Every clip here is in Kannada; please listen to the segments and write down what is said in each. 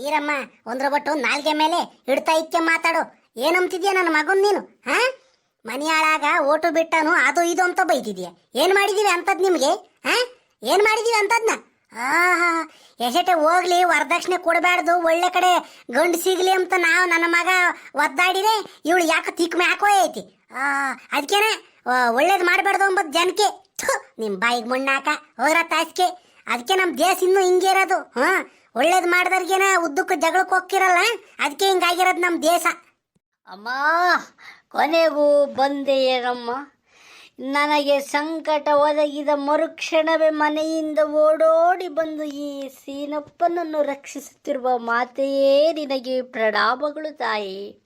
ಈರಮ್ಮ ಒಂದ್ರ ಬಟ್ಟು ನಾಲ್ಗೆ ಮೇಲೆ ಹಿಡ್ತಾ ಇಕ್ಕೆ ಮಾತಾಡು. ಏನಂತಿದ್ಯಾ ನನ್ನ ಮಗನ್ ನೀನು ಹಾ? ಮನೆಯಾಳಾಗ ಓಟು ಬಿಟ್ಟನು ಅದು ಇದು ಅಂತ ಬೈತಿದ್ಯಾ ಏನ್ ಮಾಡಿದೀವಿ ಅಂತದ್ ನಿಮ್ಗೆ ಹಾ? ಏನ್ ಮಾಡಿದೀವಿ ಅಂತದ್ನ? ಆಹಾ ಎಸೆಟೆ ಹೋಗ್ಲಿ ವರದಕ್ಷಿಣೆ ಕೊಡಬಾರ್ದು ಒಳ್ಳೆ ಕಡೆ ಗಂಡು ಸಿಗ್ಲಿ ಅಂತ ನಾವು ನನ್ನ ಮಗ ಒದ್ದಾಡಿದೆ ಇವಳು ಯಾಕೆ ತಿಕ್ಮೆ ಹಾಕೋ ಐತಿ? ಆ ಅದಕ್ಕೇನೆ ಒಳ್ಳೇದು ಮಾಡಬಾರ್ದು ಅಂಬದ್ ಜನಕ್ಕೆ ಥು, ನಿಮ್ ಬಾಯಿಗೆ ಮಣ್ಣಾಕ ಹೋದ್ರ ತಾಸ್ಕೆ. ಅದಕ್ಕೆ ನಮ್ಮ ದೇಶ ಇನ್ನೂ ಹಿಂಗೆ ಇರೋದು ಹಾ? ಒಳ್ಳೇದು ಮಾಡಿದವ್ರಿಗೇನ ಉದ್ದಕ್ಕೂ ಜಗಳಕ್ಕೆ ಹೋಗ್ತಿರಲ್ಲ ಅದಕ್ಕೆ ಹಿಂಗಾಗಿರೋದು ನಮ್ಮ ದೇಶ. ಅಮ್ಮ, ಕೊನೆಗೂ ಬಂದೆ ಏನಮ್ಮ ನನಗೆ ಸಂಕಟ ಒದಗಿದ ಮರುಕ್ಷಣವೇ ಮನೆಯಿಂದ ಓಡೋಡಿ ಬಂದು ಈ ಸೀನಪ್ಪನನ್ನು ರಕ್ಷಿಸುತ್ತಿರುವ ಮಾತೆಯೇ ನಿನಗೆ ಪ್ರಣಾಮಗಳು ತಾಯಿ.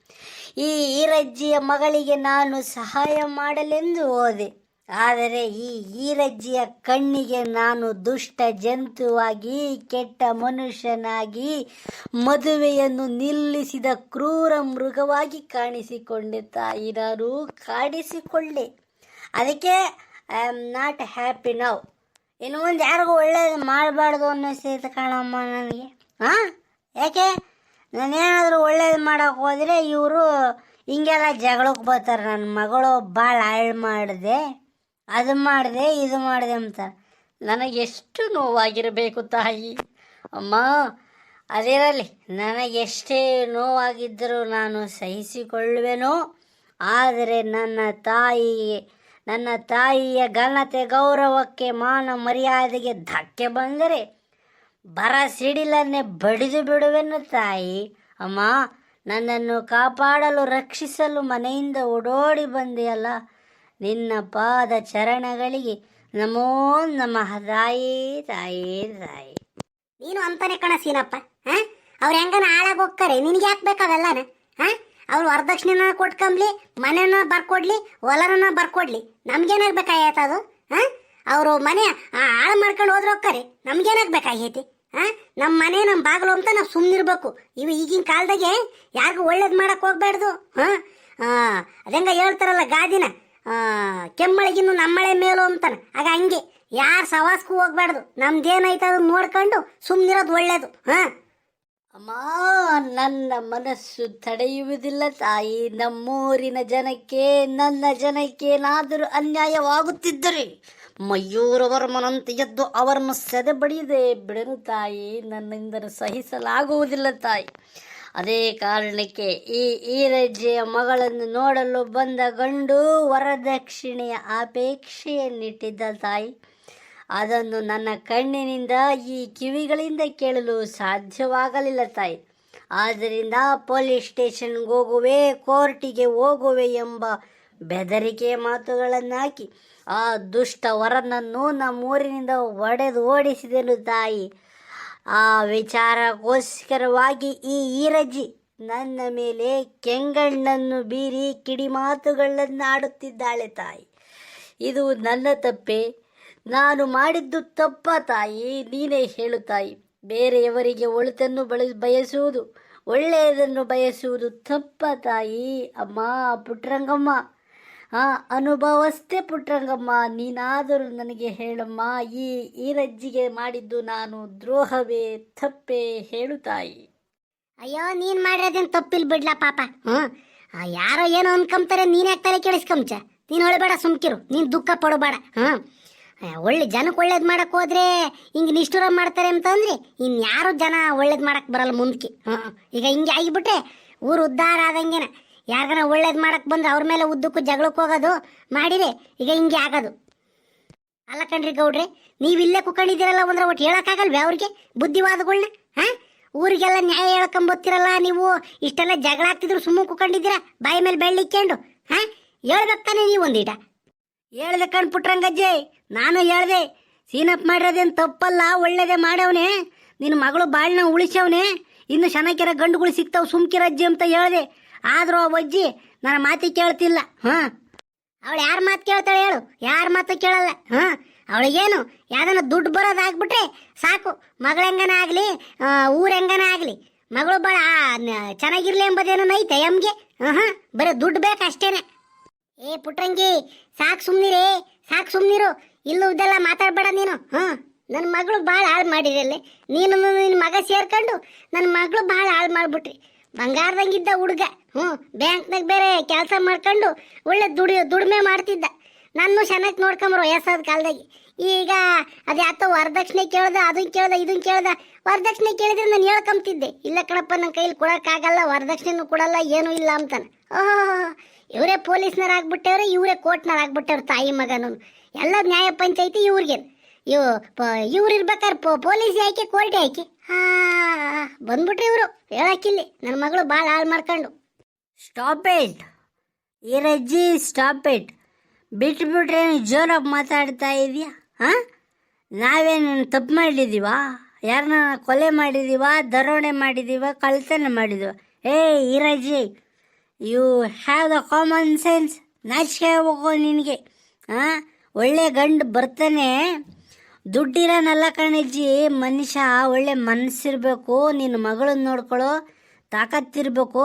ಈ ಈರಜ್ಜಿಯ ಮಗಳಿಗೆ ನಾನು ಸಹಾಯ ಮಾಡಲೆಂದು ಹೋದೆ. ಆದರೆ ಈ ಈರಜ್ಜಿಯ ಕಣ್ಣಿಗೆ ನಾನು ದುಷ್ಟ ಜಂತುವಾಗಿ, ಕೆಟ್ಟ ಮನುಷ್ಯನಾಗಿ, ಮದುವೆಯನ್ನು ನಿಲ್ಲಿಸಿದ ಕ್ರೂರ ಮೃಗವಾಗಿ ಕಾಣಿಸಿಕೊಂಡೆ ತಾಯಿ ಕಾಣಿಸಿಕೊಳ್ಳಿ ಅದಕ್ಕೆ I am not happy now ಇನ್ನು ಮುಂದೆ ಯಾರಿಗೂ ಒಳ್ಳೇದು ಮಾಡಬಾರ್ದು ಅನ್ನಿಸ್ತೈತೆ ಕಾಣಮ್ಮ ನನಗೆ. ಹಾಂ ಯಾಕೆ? ನಾನೇನಾದರೂ ಒಳ್ಳೇದು ಮಾಡೋಕೆ ಹೋದರೆ ಇವರು ಹಿಂಗೆಲ್ಲ ಜಗಳಕ್ಕೆ ಬರ್ತಾರೆ. ನನ್ನ ಮಗಳು ಭಾಳ ಹಾಳು ಮಾಡಿದೆ. ಅದು ಮಾಡಿದೆ, ಇದು ಮಾಡಿದೆ ಅಂತ ನನಗೆ ಎಷ್ಟು ನೋವಾಗಿರಬೇಕು ತಾಯಿ. ಅಮ್ಮ, ಅದಿರಲಿ. ನನಗೆಷ್ಟೇ ನೋವಾಗಿದ್ದರೂ ನಾನು ಸಹಿಸಿಕೊಳ್ಳುವೆನೋ? ಆದರೆ ನನ್ನ ತಾಯಿಗೆ, ನನ್ನ ತಾಯಿಯ ಘನತೆ, ಗೌರವಕ್ಕೆ ಮಾನ ಮರ್ಯಾದೆಗೆ ಧಕ್ಕೆ ಬಂದರೆ ಬರ ಸಿಡಿಲನ್ನೇ ಬಡಿದು ಬಿಡುವೆನು ತಾಯಿ. ಅಮ್ಮ, ನನ್ನನ್ನು ಕಾಪಾಡಲು, ರಕ್ಷಿಸಲು ಮನೆಯಿಂದ ಓಡೋಡಿ ಬಂದೆಯಲ್ಲ ನಿನ್ನ ಪಾದ ಚರಣಗಳಿಗೆ ನಮೋ ನಮಃ. ತಾಯಿ ತಾಯಿ ತಾಯಿ. ನೀನು ಅಂತಾನೆ ಕಣ ಸೀನಪ್ಪ ಹಾ ಅವ್ರ ಹೆಂಗನ ಹಾಳಾಗೋಗ್ತಾರೆ ನಿನ್ಗೆ ಯಾಕೆ ಬೇಕಾವೆಲ್ಲನ ಹಾ ಅವ್ರು ವರದಕ್ಷಿಣೆನ ಕೊಟ್ಕೊಂಬ್ಲಿ, ಮನೆನ ಬರ್ಕೊಡ್ಲಿ ಹೊಲನ ಬರ್ಕೊಡ್ಲಿ ನಮ್ಗೇನಾಗ್ಬೇಕಾಗೈತೆ ಅದು? ಹಾ ಅವರು ಮನೆ ಹಾಳು ಮಾಡ್ಕೊಂಡು ಹೋದ್ರೆ ಹೋಗ್ತಾರೆ ನಮ್ಗೇನಾಗ್ಬೇಕಾಗೈತಿ ಹಾ ನಮ್ಮ ಮನೆ ನಮ್ಮ ಬಾಗಿಲು ಅಂತ ನಾವು ಸುಮ್ಮನಿರ್ಬೇಕು ಇವು ಈಗಿನ ಕಾಲದಾಗೆ ಯಾರಿಗೂ ಒಳ್ಳೇದು ಮಾಡಕ್ ಹೋಗ್ಬಾರ್ದು ಹಾ ಅದಂಗ ಹೇಳ್ತಾರಲ್ಲ ಗಾದಿನ. ಕೆಮ್ಮಳಿಗಿನ್ನು ನಮ್ಮಳೆ ಮೇಲು ಅಂತಾನೆ. ಆಗ ಹಂಗೆ, ಯಾರು ಸವಾಸ್ಗೂ ಹೋಗ್ಬಾರ್ದು. ನಮ್ದೇನೈತೆ ಅದನ್ನ ನೋಡ್ಕೊಂಡು ಸುಮ್ಮನಿರೋದು ಒಳ್ಳೇದು, ಹಾ? ಅಮ್ಮ, ನನ್ನ ಮನಸ್ಸು ತಡೆಯುವುದಿಲ್ಲ ತಾಯಿ. ನಮ್ಮೂರಿನ ಜನಕ್ಕೆ, ನನ್ನ ಜನಕ್ಕೇನಾದರೂ ಅನ್ಯಾಯವಾಗುತ್ತಿದ್ದರೆ ಮಯೂರವರ ಮಯೂರವರ್ಮನಂತೆ ಎದ್ದು ಅವರನ್ನು ಸೆದೆಬಡಿಯದೆ ಬಿಡನು ತಾಯಿ. ನನ್ನಿಂದ ಸಹಿಸಲಾಗುವುದಿಲ್ಲ ತಾಯಿ. ಅದೇ ಕಾರಣಕ್ಕೆ ಈ ಈರಜ್ಜೆಯ ಮಗಳನ್ನು ನೋಡಲು ಬಂದ ಗಂಡು ವರದಕ್ಷಿಣೆಯ ಅಪೇಕ್ಷೆಯನ್ನಿಟ್ಟಿದ್ದ ತಾಯಿ. ಅದನ್ನು ನನ್ನ ಕಣ್ಣಿನಿಂದ, ಈ ಕಿವಿಗಳಿಂದ ಕೇಳಲು ಸಾಧ್ಯವಾಗಲಿಲ್ಲ ತಾಯಿ. ಆದ್ದರಿಂದ ಪೊಲೀಸ್ ಸ್ಟೇಷನ್ಗೆ ಹೋಗುವೆ, ಕೋರ್ಟಿಗೆ ಹೋಗುವೆ ಎಂಬ ಬೆದರಿಕೆಯ ಮಾತುಗಳನ್ನು ಹಾಕಿ ಆ ದುಷ್ಟ ವರನನ್ನು ನಮ್ಮೂರಿನಿಂದ ಒಡೆದು ಓಡಿಸಿದೆನು ತಾಯಿ. ಆ ವಿಚಾರಕ್ಕೋಸ್ಕರವಾಗಿ ಈ ಈರಜಿ ನನ್ನ ಮೇಲೆ ಕೆಂಗಣ್ಣನ್ನು ಬೀರಿ ಕಿಡಿಮಾತುಗಳನ್ನು ಆಡುತ್ತಿದ್ದಾಳೆ ತಾಯಿ. ಇದು ನನ್ನ ತಪ್ಪೆ. ನಾನು ಮಾಡಿದ್ದು ತಪ್ಪ ತಾಯಿ, ನೀನೇ ಹೇಳು ತಾಯಿ. ಬೇರೆಯವರಿಗೆ ಒಳಿತನ್ನು ಬಳ ಬಯಸುವುದು, ಒಳ್ಳೆಯದನ್ನು ಬಯಸುವುದು ತಪ್ಪ ತಾಯಿ. ಅಮ್ಮ ಪುಟ್ರಂಗಮ್ಮ ಅನುಭವಸ್ಥೆ ಪುಟ್ರಂಗಮ್ಮ ನೀನಾದರೂ ನನಗೆ ಹೇಳಮ್ಮ ಈ ಈರಜ್ಜಿಗೆ ಮಾಡಿದ್ದು ನಾನು ದ್ರೋಹವೇ ತಪ್ಪೇ ಹೇಳು ತಾಯಿ. ಅಯ್ಯೋ ನೀನ್ ಮಾಡಿರೋದೇನ್ ತಪ್ಪಿಲ್ ಬಿಡ್ಲಾ ಪಾಪ. ಹ್ಮ್? ಯಾರೋ ಏನೋ ಅನ್ಕೊಂತಾರೆ ನೀನ್ ಯಾಕೆ ತಲೆ ಕೆಡಿಸ್ಕೊಂಚ ನೀನ್ ಹೊಳಬೇಡ ಸುಮ್ಕಿರು ನೀನ್ ದುಃಖ ಪಡಬೇಡ ಆ, ಒಳ್ಳೆ ಜನಕ್ಕೆ ಒಳ್ಳೇದು ಮಾಡಕ್ ಹೋದ್ರೆ ಹಿಂಗ್ ನಿಷ್ಠುರ ಮಾಡ್ತಾರೆ ಅಂತಂದ್ರೆ ಇನ್ ಯಾರು ಜನ ಒಳ್ಳೇದು ಮಾಡಕ್ ಬರಲ್ಲ ಮುಂದಕ್ಕೆ ಈಗ ಹಿಂಗೆ ಆಗಿಬಿಟ್ರೆ ಊರು ಉದ್ಧಾರ ಆದಂಗೆನ. ಯಾರಿಗಾನ ಒಳ್ಳೇದು ಮಾಡಕ್ಕೆ ಬಂದ್ರೆ ಅವ್ರ ಮೇಲೆ ಉದ್ದಕ್ಕೂ ಜಗಳಕ್ಕೆ ಹೋಗೋದು ಮಾಡಿದೆ ಈಗ ಹಿಂಗೆ ಆಗೋದು. ಅಲ್ಲ ಕಣ್ರಿ ಗೌಡ್ರೆ, ನೀವು ಇಲ್ಲೇ ಕುಕೊಂಡಿದ್ದೀರಲ್ಲ ಅಂದ್ರೆ ಒಟ್ಟು ಹೇಳೋಕ್ಕಾಗಲ್ವ ಅವ್ರಿಗೆ? ಬುದ್ಧಿವಾದಗಳನ್ನ ಹಾಂ? ಊರಿಗೆಲ್ಲ ನ್ಯಾಯ ಹೇಳ್ಕೊಂಬತ್ತಿರಲ್ಲ ನೀವು? ಇಷ್ಟೆಲ್ಲ ಜಗಳ ಆಗ್ತಿದ್ರು ಸುಮ್ಮನೆ ಕುಕೊಂಡಿದ್ದೀರಾ ಬಾಯಿ ಮೇಲೆ ಬೆಳ್ಳಿಕ್ಕೊಂಡು ಹಾ? ಹೇಳ್ಬೇಕು ತಾನೇ ನೀವು ಒಂದೀಟ? ಹೇಳ್ದೆ ಕಣ್ ನಾನು ಹೇಳ್ದೆ ಸೀನಪ್ ಮಾಡಿರೋದೇನು ತಪ್ಪಲ್ಲ, ಒಳ್ಳೇದೇ ಮಾಡವನೇ. ನಿನ್ನ ಮಗಳು ಬಾಳ್ನ ಉಳಿಸವನೇ ಇನ್ನು ಚೆನ್ನಾಗಿರೋ ಗಂಡುಗಳು ಸಿಗ್ತಾವೆ ಸುಮ್ಕಿರಜ್ಜಿ ಅಂತ ಹೇಳ್ದೆ. ಆದ್ರೂ ಒಜ್ಜಿ ನನ್ನ ಮಾತಿ ಕೇಳ್ತಿಲ್ಲ. ಹಾ. ಅವಳು ಯಾರ ಮಾತು ಕೇಳ್ತಾಳೆ ಹೇಳು. ಯಾರ ಮಾತು ಕೇಳಲ್ಲ. ಹಾ. ಅವಳಿಗೇನು ಯಾವ್ದನ ದುಡ್ಡು ಬರೋದಾಗ್ಬಿಟ್ರೆ ಸಾಕು. ಮಗಳ ಹೆಂಗನ ಆಗ್ಲಿ ಊರ್ ಹೆಂಗನ ಆಗ್ಲಿ. ಮಗಳು ಭಾಳ ಚೆನ್ನಾಗಿರ್ಲಿ ಎಂಬುದೇನೋ ಐತೆ ಎಮ್ಗೆ. ಹಾ ಬರೀ ದುಡ್ಡು ಬೇಕು ಅಷ್ಟೇನೆ. ಏ ಪುಟ್ರಂಗಿ ಸಾಕು ಸುಮ್ನಿರಿ ಸಾಕು ಸುಮ್ನಿರು. ಇಲ್ಲೂ ಇದೆಲ್ಲ ಮಾತಾಡ್ಬೇಡ ನೀನು. ಹಾ. ನನ್ನ ಮಗಳು ಭಾಳ ಹಾಳು ಮಾಡಿರಲ್ಲೇ ನೀನು ನಿನ್ನ ಮಗ ಸೇರ್ಕೊಂಡು ನನ್ನ ಮಗಳು ಭಾಳ ಹಾಳು ಮಾಡಿಬಿಟ್ರಿ. ಬಂಗಾರದಂಗಿದ್ದ ಹುಡುಗ. ಹ್ಞೂ ಬ್ಯಾಂಕ್ನಾಗ ಬೇರೆ ಕೆಲಸ ಮಾಡ್ಕೊಂಡು ಒಳ್ಳೆ ದುಡಿ, ದುಡಿಮೆ ಮಾಡ್ತಿದ್ದ. ನಾನು ಚೆನ್ನಾಗಿ ನೋಡ್ಕೊಂಬರು ವಯಸ್ಸಾದ ಕಾಲದಾಗಿ. ಈಗ ಅದ್ಯಾತೋ ವರದಕ್ಷಿಣೆ ಕೇಳ್ದ ಅದನ್ನ ಕೇಳ್ದ ಇದನ್ನ ಕೇಳ್ದ. ವರದಕ್ಷಿಣೆ ಕೇಳಿದ್ರೆ ನಾನು ಹೇಳ್ಕೊಂತಿದ್ದೆ ಇಲ್ಲ ಕಣಪ್ಪ ನನ್ನ ಕೈಲಿ ಕೊಡೋಕ್ಕಾಗಲ್ಲ, ವರದಕ್ಷಿಣೆನೂ ಕೊಡಲ್ಲ, ಏನೂ ಇಲ್ಲ ಅಂತಾನೆ. ಓಹೋ, ಇವರೇ ಪೊಲೀಸ್ನವ್ರು ಆಗ್ಬಿಟ್ಟವ್ರೆ, ಇವರೇ ಕೋರ್ಟ್ನರ್ ಆಗ್ಬಿಟ್ಟವ್ರೆ ತಾಯಿ ಮಗನೂ ಎಲ್ಲ ನ್ಯಾಯ ಪಂಚಾಯಿತಿ ಇವ್ರಿಗೆ ಇವ್ ಇವ್ರು ಇರ್ಬೇಕಾದ್ರೆ ಪೊಲೀಸ್ ಯಾಕೆ ಕೋರ್ಟ್ ಯಾಕೆ? ಹಾಂ, ಬಂದ್ಬಿಟ್ರಿ ಇವರು. ಹೇಳಕ್ಕಿಲ್ಲಿ. ನನ್ನ ಮಗಳು ಭಾಳ ಹಾಳು ಮಾಡ್ಕೊಂಡು. Stop it Eerajji stop it ಬಿಟ್ಬಿಟ್ರೆ ಜೋರಾಗಿ ಮಾತಾಡ್ತಾ ಇದೆಯಾ? ಹಾಂ? ನಾವೇನು ತಪ್ಪು ಮಾಡಿದೀವ ಯಾರನ್ನ ಕೊಲೆ ಮಾಡಿದ್ದೀವ ದರೋಣೆ ಮಾಡಿದೀವ? ಕಳ್ತನ ಮಾಡಿದ್ದೀವ ಏ Eerajji you have the common sense ನಾಚಿಕೆ ಹೋಗೋ ನಿನಗೆ. ಹಾಂ? ಒಳ್ಳೆ ಗಂಡು ಬರ್ತಾನೆ. ದುಡ್ಡಿರೋನಲ್ಲ ಕಣಜ್ಜಿ, ಮನುಷ್ಯ ಒಳ್ಳೆ ಮನಸ್ಸಿರಬೇಕು ನಿನ್ನ ಮಗಳನ್ನ ನೋಡ್ಕೊಳ್ಳೋ ತಾಕತ್ತಿರಬೇಕು.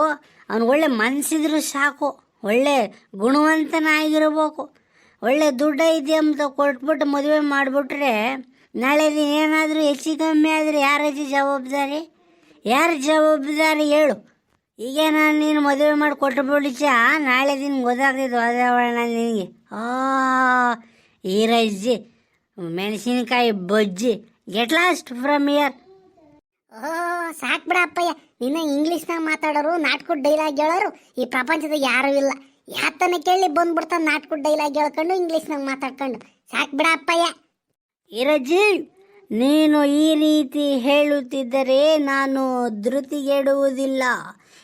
ಅವ್ನು ಒಳ್ಳೆ ಮನಸ್ಸಿದ್ರು ಸಾಕು, ಒಳ್ಳೆ ಗುಣವಂತನಾಗಿರ್ಬೇಕು. ಒಳ್ಳೆ ದುಡ್ಡ ಇದೆ ಅಂತ ಕೊಟ್ಬಿಟ್ಟು ಮದುವೆ ಮಾಡಿಬಿಟ್ರೆ, ನಾಳೆ ಏನಾದರೂ ಹೆಚ್ಚು ಕಮ್ಮಿ ಆದರೆ ಯಾರಜ್ಜಿ ಜವಾಬ್ದಾರಿ? ಯಾರ ಜವಾಬ್ದಾರಿ ಹೇಳು. ಈಗ ನಾನು ನೀನು ಮದುವೆ ಮಾಡಿ ಕೊಟ್ಟುಬಿಡಿಚ ನಾಳೆ ದಿನ ಗೊತ್ತಾಗ್ತಿದ್ದು ವಾತಾವರಣ ನಿನಗೆ. ಆ ಈರಜ್ಜಿ ಮೆಣಸಿನಕಾಯಿ ಬಜ್ಜಿ. ಗೆಟ್ ಲಾಸ್ಟ್ ಫ್ರಮ್ ಇಯರ್ ಓ ಸಾಕ್ ಬಿಡ ಅಪ್ಪಯ್ಯ. ನಿನ್ನ ಇಂಗ್ಲೀಷ್ನಾಗ ಮಾತಾಡೋರು ನಾಟ್ಕುಡ್ ಡೈಲಾಗ್ ಹೇಳೋರು ಈ ಪ್ರಪಂಚದಾಗ ಯಾರೂ ಇಲ್ಲ. ಯಾತನ ಕೇಳಿ ಬಂದ್ಬಿಡ್ತಾನೆ ನಾಟ್ಕುಡ್ ಡೈಲಾಗ್ ಹೇಳ್ಕೊಂಡು ಇಂಗ್ಲೀಷ್ನಾಗ ಮಾತಾಡ್ಕೊಂಡು. ಸಾಕ್ ಬಿಡ ಅಪ್ಪಯ್ಯ. ಇರಜಿ ನೀನು ಈ ರೀತಿ ಹೇಳುತ್ತಿದ್ದರೆ ನಾನು ಧೃತಿಗೆಡುವುದಿಲ್ಲ.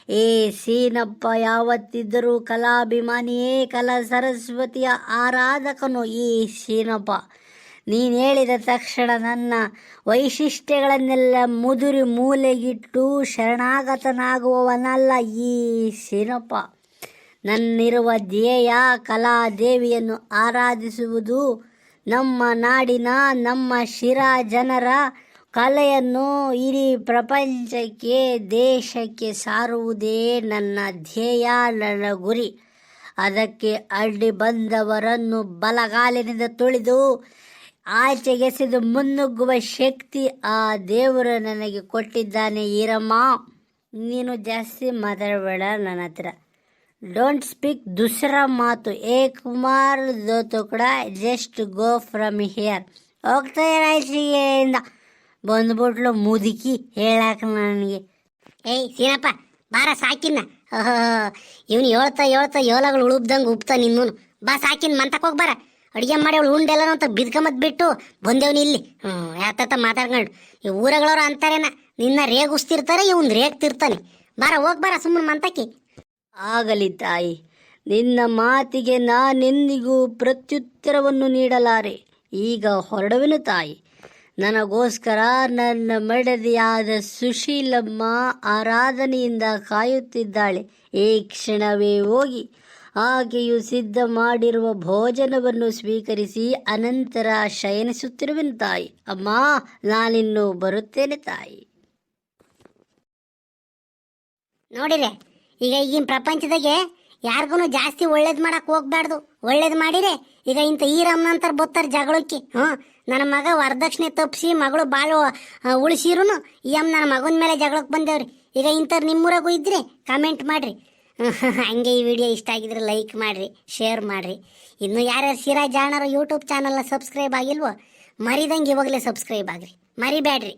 ಏ ಸೀನಪ್ಪ ಯಾವತ್ತಿದ್ದರೂ ಕಲಾಭಿಮಾನಿಯೇ ಕಲಾ ಸರಸ್ವತಿಯ ಆರಾಧಕನು ಈ ಸೀನಪ್ಪ. ನೀನು ಹೇಳಿದ ತಕ್ಷಣ ನನ್ನ ವೈಶಿಷ್ಟ್ಯಗಳನ್ನೆಲ್ಲ ಮುದುರಿ ಮೂಲೆಗಿಟ್ಟು ಶರಣಾಗತನಾಗುವವನಲ್ಲ ಈ ಶಿರಪ ನನ್ನಿರುವ ಧ್ಯೇಯ ಕಲಾದೇವಿಯನ್ನು ಆರಾಧಿಸುವುದು ನಮ್ಮ ನಾಡಿನ ನಮ್ಮ ಶಿರಾ ಜನರ ಕಲೆಯನ್ನು ಇಡೀ ಪ್ರಪಂಚಕ್ಕೆ, ದೇಶಕ್ಕೆ ಸಾರುವುದೇ ನನ್ನ ಧ್ಯೇಯ ನನ್ನ ಗುರಿ. ಅದಕ್ಕೆ ಅಡ್ಡಿ ಬಂದವರನ್ನು ಬಲಗಾಲಿನಿಂದ ತುಳಿದು ಆಚೆಗೆಸೆದು ಮುನ್ನುಗ್ಗುವ ಶಕ್ತಿ ಆ ದೇವರು ನನಗೆ ಕೊಟ್ಟಿದ್ದಾನೆ ಈರಮ್ಮ. ನೀನು ಜಾಸ್ತಿ ಮಾತಾಡಬೇಡ ನನ್ನ ಹತ್ರ. ಡೋಂಟ್ ಸ್ಪೀಕ್ ದುಸರ ಮಾತು. ಏ ಕುಮಾರ್ ದೋತು ಕೂಡ ಜಸ್ಟ್ ಗೋ ಫ್ರಮ್ ಹಿಯರ್ ಹೋಗ್ತಾ ರಾಯ್ಚಿಗೆಯಿಂದ ಬಂದ್ಬಿಟ್ಲು ಮುದುಕಿ ಹೇಳಾಕ ನನಗೆ. ಏಯ್ ಸೀನಪ್ಪ, ಬಾರ ಸಾಕಿನ್ನ. ಇವನು ಹೇಳ್ತಾ ಹೇಳ್ತಾ ಏಳಗಳು ಉಳುಬ್ದಂಗೆ ಉಪ್ತಾ ನಿನ್ನೂನು. ಬಾ ಸಾಕಿನ್ ಮಂತಕ್ಕೆ ಹೋಗಿ ಬಾರ ಅಡುಗೆ ಮಾಡಿ ಅವಳು ಉಂಡೆಲ್ಲ ಅಂತ ಬಿದ್ಕೊಂಬತ್ ಬಿಟ್ಟು ಬಂದೇವ್ನಿ ಇಲ್ಲಿ. ಹ್ಞೂ ಯಾತ ಮಾತಾಡ್ಕೊಂಡು. ಈ ಊರಗಳವ್ರು ಅಂತಾರೇನ? ನಿನ್ನ ರೇಗುಸ್ತಿರ್ತಾರೆ, ಇವನ್ ರೇಗ್ತಿರ್ತಾನೆ. ಬಾರ, ಹೋಗ್ ಬಾರ ಸುಮ್ಮನೆ ಮಂತಕ್ಕೆ. ಆಗಲಿ ತಾಯಿ, ನಿನ್ನ ಮಾತಿಗೆ ನಾನೆಂದಿಗೂ ಪ್ರತ್ಯುತ್ತರವನ್ನು ನೀಡಲಾರೆ. ಈಗ ಹೊರಡುವೆನು ತಾಯಿ. ನನಗೋಸ್ಕರ ನನ್ನ ಮಡದಿಯಾದ ಸುಶೀಲಮ್ಮ ಆರಾಧನೆಯಿಂದ ಕಾಯುತ್ತಿದ್ದಾಳೆ. ಈ ಕ್ಷಣವೇ ಹೋಗಿ ಆಕೆಯು ಸಿದ್ಧ ಮಾಡಿರುವ ಭೋಜನವನ್ನು ಸ್ವೀಕರಿಸಿ ಅನಂತರ ಶಯನಿಸುತ್ತಿರುವೆನು ತಾಯಿ. ಅಮ್ಮ, ನಾನಿನ್ನು ಬರುತ್ತೇನೆ ತಾಯಿ. ನೋಡಿರೆ ಈಗ ಈಗಿನ ಪ್ರಪಂಚದಾಗೆ ಯಾರಿಗೂ ಜಾಸ್ತಿ ಒಳ್ಳೇದು ಮಾಡಕ್ ಹೋಗ್ಬಾರ್ದು ಒಳ್ಳೇದು ಮಾಡಿರೆ ಈಗ ಇಂಥ ಈ ರಮ್ನಂತರ ಬರ್ತಾರೆ ಜಗಳಕ್ಕೆ. ಹ್ಞೂ ನನ್ನ ಮಗ ವರದಕ್ಷಿಣೆ ತಪ್ಪಿಸಿ ಮಗಳು ಬಾಳು ಉಳಿಸಿರು ಈ ಅಮ್ಮ ನನ್ನ ಮಗನ ಮೇಲೆ ಜಗಳಕ್ಕೆ ಬಂದೇವ್ರಿ. ಈಗ ಇಂಥವ್ರು ನಿಮ್ಮೂರಾಗೂ ಇದ್ರೆ ಕಮೆಂಟ್ ಮಾಡ್ರಿ. ಹಂಗೆ ಈ ವಿಡಿಯೋ ಇಷ್ಟ ಆಗಿದ್ರೆ ಲೈಕ್ ಮಾಡ್ರಿ ಶೇರ್ ಮಾಡ್ರಿ. ಇನ್ನು ಯಾರ್ಯಾರು ಸಿರಾ ಜಾಣರ ಯೂಟ್ಯೂಬ್ ಚಾನಲ್ನ ಸಬ್ಸ್ಕ್ರೈಬ್ ಆಗಿಲ್ವೋ, ಮರಿದಂಗೆ ಇವಾಗಲೇ ಸಬ್ಸ್ಕ್ರೈಬ್ ಆಗ್ರಿ. ಮರಿಬೇಡ್ರಿ